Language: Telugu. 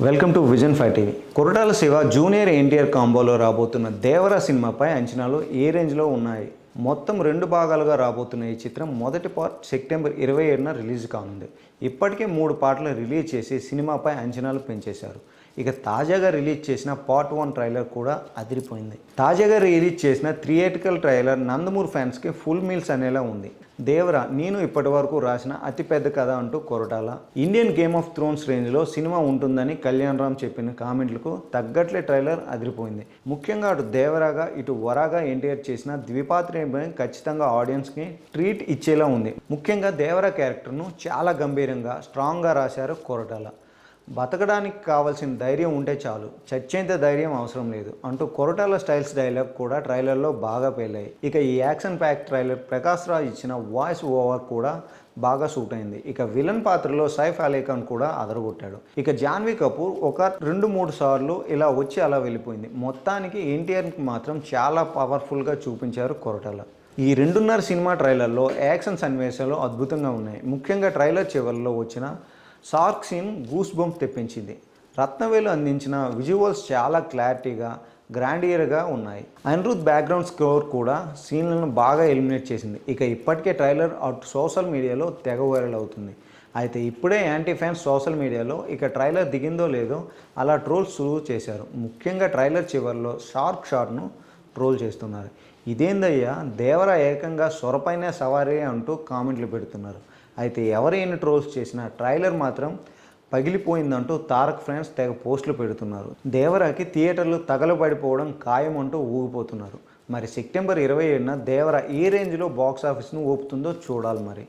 Welcome to vision five TV. Koratala Siva junior NTR కాంబోలో రాబోతున్న దేవర సినిమాపై అంచనాలు ఏ రేంజ్లో ఉన్నాయి? మొత్తం రెండు భాగాలుగా రాబోతున్న ఈ చిత్రం మొదటి పార్ట్ సెప్టెంబర్ ఇరవై ఏడున రిలీజ్ కానుంది. ఇప్పటికే మూడు పాటలు రిలీజ్ చేసి సినిమాపై అంచనాలు పెంచేశారు. ఇక తాజాగా రిలీజ్ చేసిన పార్ట్ వన్ ట్రైలర్ కూడా అదిరిపోయింది. తాజాగా రిలీజ్ చేసిన థియేటికల్ ట్రైలర్ నందమూరి ఫ్యాన్స్కి ఫుల్ మీల్స్ అనేలా ఉంది. దేవరా నేను ఇప్పటి వరకు రాసిన అతిపెద్ద కథ అంటూ Koratala. Indian game of thrones రేంజ్లో సినిమా ఉంటుందని కళ్యాణ్ రామ్ చెప్పిన కామెంట్లకు తగ్గట్లే ట్రైలర్ అదిరిపోయింది. ముఖ్యంగా అటు దేవరాగా ఇటు వరాగా ఎన్టీఆర్ చేసిన ద్విపాత్ర ఖచ్చితంగా ఆడియన్స్కి ట్రీట్ ఇచ్చేలా ఉంది. ముఖ్యంగా దేవర క్యారెక్టర్ను చాలా గంభీరంగా స్ట్రాంగ్గా రాశారు కొరటాల. బతకడానికి కావాల్సిన ధైర్యం ఉంటే చాలు. చచ్చేంత ధైర్యం అవసరం లేదు. అంటూ కొరటాల స్టైల్స్ డైలాగ్ కూడా ట్రైలర్లో బాగా పేలాయి. ఇక ఈ action pack trailer Prakash Raj ఇచ్చిన వాయిస్ ఓవర్ కూడా బాగా సూట్ అయింది. ఇక విలన్ పాత్రలో సైఫ్ అలీఖాన్ కూడా అదరగొట్టాడు. ఇక జాన్వీ కపూర్ ఒక రెండు మూడు సార్లు ఇలా వచ్చి అలా వెళ్ళిపోయింది. మొత్తానికి ఎన్టీఆర్కి మాత్రం చాలా పవర్ఫుల్గా చూపించారు కొరటాల. ఈ రెండున్నర సినిమా ట్రైలర్లో యాక్షన్ సన్నివేశాలు అద్భుతంగా ఉన్నాయి. ముఖ్యంగా ట్రైలర్ చివరిలో వచ్చిన షార్క్ సీన్ గూస్ బొంప్ తెప్పించింది. రత్నవేలు అందించిన విజువల్స్ చాలా క్లారిటీగా గ్రాండియర్గా ఉన్నాయి. అనిరుద్ బ్యాక్గ్రౌండ్ స్కోర్ కూడా సీన్లను బాగా ఎలిమినేట్ చేసింది. ఇక ఇప్పటికే ట్రైలర్ అటు సోషల్ మీడియాలో తెగ వైరల్ అవుతుంది. అయితే ఇప్పుడే యాంటీ ఫ్యాన్స్ సోషల్ మీడియాలో ఇక ట్రైలర్ దిగిందో లేదో అలా ట్రోల్స్ సులువు చేశారు. ముఖ్యంగా ట్రైలర్ చివరిలో షార్క్ షార్ట్ను ట్రోల్ చేస్తున్నారు. ఇదేందయ్యా దేవర ఏకంగా సొరపైనే సవారీ అంటూ కామెంట్లు పెడుతున్నారు. అయితే ఎవరైనా ట్రోల్స్ చేసినా ట్రైలర్ మాత్రం పగిలిపోయిందంటూ తారక్ ఫ్రెండ్స్ తెగ పోస్టులు పెడుతున్నారు. దేవరాకి థియేటర్లు తగలబడిపోవడం ఖాయం అంటూ ఊగిపోతున్నారు. మరి సెప్టెంబర్ ఇరవై ఏడున దేవర ఏ రేంజ్లో బాక్సాఫీస్ను ఊపుతుందో చూడాలి మరి.